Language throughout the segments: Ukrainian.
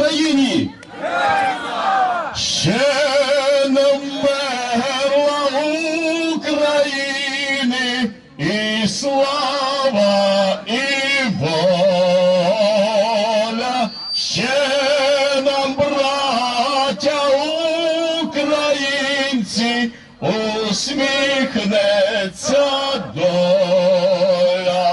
Україні! Ще не вмерла України. І слава, і воля, ще нам, браття українці, усміхнеться доля,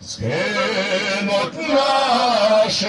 згинуть наші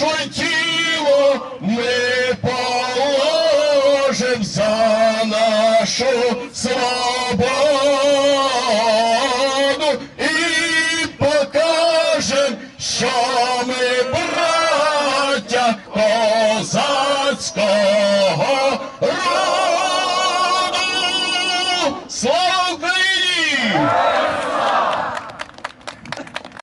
наше тіло ми положим за нашу свободу і покажем, що ми браття козацького.